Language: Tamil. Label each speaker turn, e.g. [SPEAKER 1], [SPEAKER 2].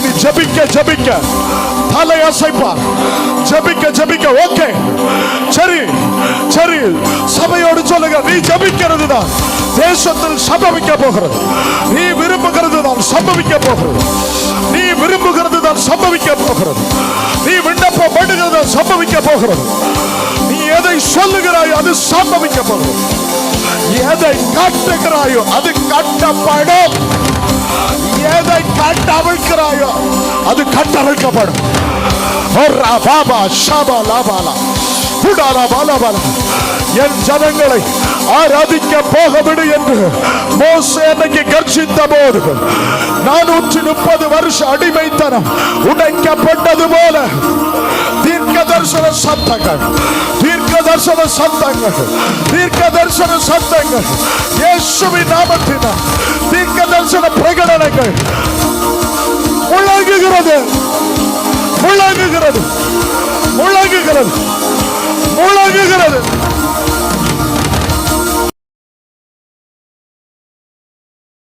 [SPEAKER 1] இனி ஜபிக்க ஜபிக்க தலை அசைப்பார். ஜபிக்க ஜபிக்க ஓகே. சரி சரி. சபையோடு சொல்லுங்க நீ ஜபிக்கிறது தான் தேசத்தில் சம்பவிக்க போகிறது. நீ விரும்புகிறது தான் சம்பவிக்க போகிறது. நீ விரும்புகிறது தான் சம்பவிக்க போகிறது. நீ விண்ணப்பம் பண்ணுகிறது தான் சம்பவிக்க போகிறது. நீ எதை சொல்லுகிறாய் அது சம்பவிக்க போகிறது. எதை காட்டுகிறாயோ அது கட்டப்படும். எதை இருக்கிறாயோ? அது கட்டவிழ்க்கப்படும் என் ஜனங்களை ஆராதிக்க போக விடு என்று மோசேனைக்கு அன்னைக்கு கர்ஜித்த போது நானூற்றி முப்பது வருஷ அடிமைத்தனம் உடைக்கப்பட்டது போல தீர்க்க தரிசன சத்தங்கள் தீர்க்க தரிசன சத்தங்கள் தீர்க்க தரிசன சத்தங்கள் இயேசுவின் நாமத்தினால் தீர்க்க தரிசன பிரகடனங்கள் முழங்குகிறது